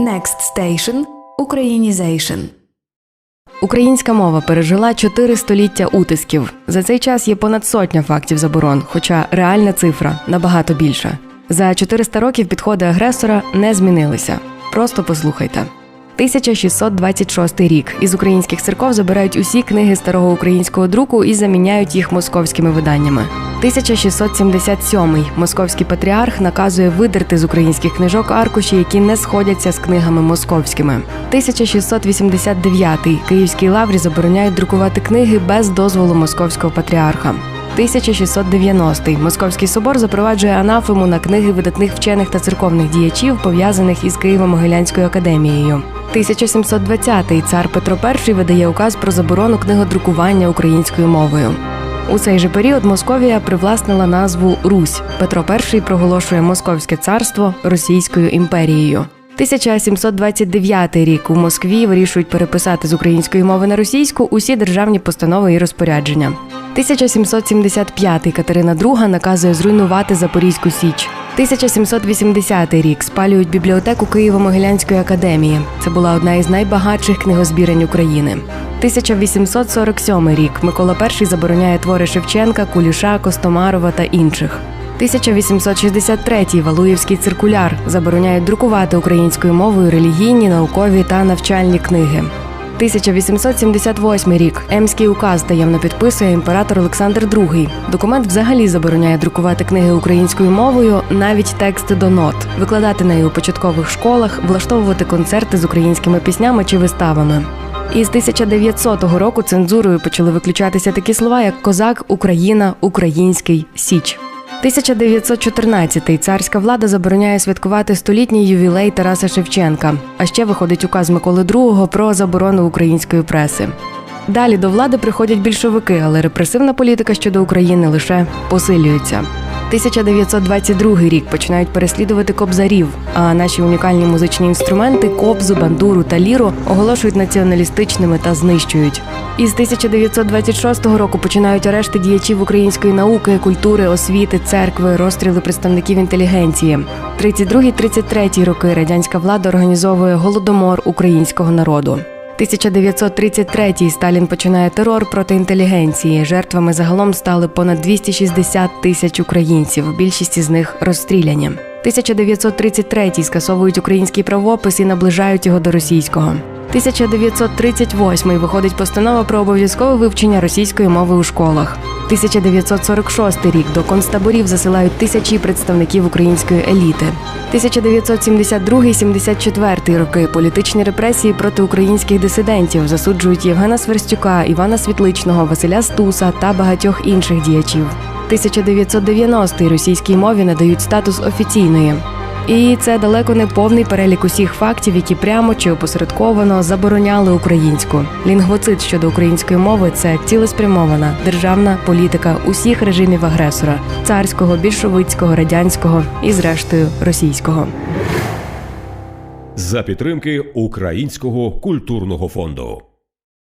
Next Station – Українізейшн. Українська мова пережила чотири століття утисків. За цей час є понад сотня фактів заборон, хоча реальна цифра набагато більша. За 400 років підходи агресора не змінилися. Просто послухайте. 1626 рік із українських церков забирають усі книги старого українського друку і заміняють їх московськими виданнями. 1677 московський патріарх наказує видерти з українських книжок аркуші, які не сходяться з книгами московськими. 1689 Київській лаврі забороняють друкувати книги без дозволу московського патріарха. 1690 Московський собор запроваджує анафему на книги видатних вчених та церковних діячів, пов'язаних із Києво-Могилянською академією. 1720 цар Петро І видає указ про заборону книгодрукування українською мовою. У цей же період Московія привласнила назву Русь. Петро І проголошує Московське царство Російською імперією. 1729 рік у Москві вирішують переписати з української мови на російську усі державні постанови і розпорядження. 1775 Катерина II наказує зруйнувати Запорізьку Січ. 1780 рік спалюють бібліотеку Києво-Могилянської академії. Це була одна із найбагатших книгозбірень України. 1847 рік Микола І забороняє твори Шевченка, Куліша, Костомарова та інших. 1863 Валуєвський циркуляр забороняє друкувати українською мовою релігійні, наукові та навчальні книги. 1878 рік Емський указ таємно підписує імператор Олександр II. Документ взагалі забороняє друкувати книги українською мовою, навіть тексти до нот, викладати неї у початкових школах, влаштовувати концерти з українськими піснями чи виставами. Із 1900 року цензурою почали виключатися такі слова, як козак, Україна, український, Січ. 1914-й царська влада забороняє святкувати столітній ювілей Тараса Шевченка. А ще виходить указ Миколи II про заборону української преси. Далі до влади приходять більшовики, але репресивна політика щодо України лише посилюється. 1922 рік починають переслідувати кобзарів, а наші унікальні музичні інструменти кобзу, бандуру та ліру оголошують націоналістичними та знищують. Із 1926 року починають арешти діячів української науки, культури, освіти, церкви, розстріли представників інтелігенції. 32-33 роки радянська влада організовує голодомор українського народу. 1933-й Сталін починає терор проти інтелігенції. Жертвами загалом стали понад 260 тисяч українців. Більшість із них розстріляні. 1933-й скасовують український правопис і наближають його до російського. 1938-й виходить постанова про обов'язкове вивчення російської мови у школах. 1946 рік до концтаборів засилають тисячі представників української еліти. 1972-74 роки політичні репресії проти українських дисидентів засуджують Євгена Сверстюка, Івана Світличного, Василя Стуса та багатьох інших діячів. 1990-й російській мові надають статус офіційної. І це далеко не повний перелік усіх фактів, які прямо чи опосередковано забороняли українську. Лінгвоцид щодо української мови це цілеспрямована державна політика усіх режимів агресора царського, більшовицького, радянського і, зрештою, російського. за підтримки Українського культурного фонду.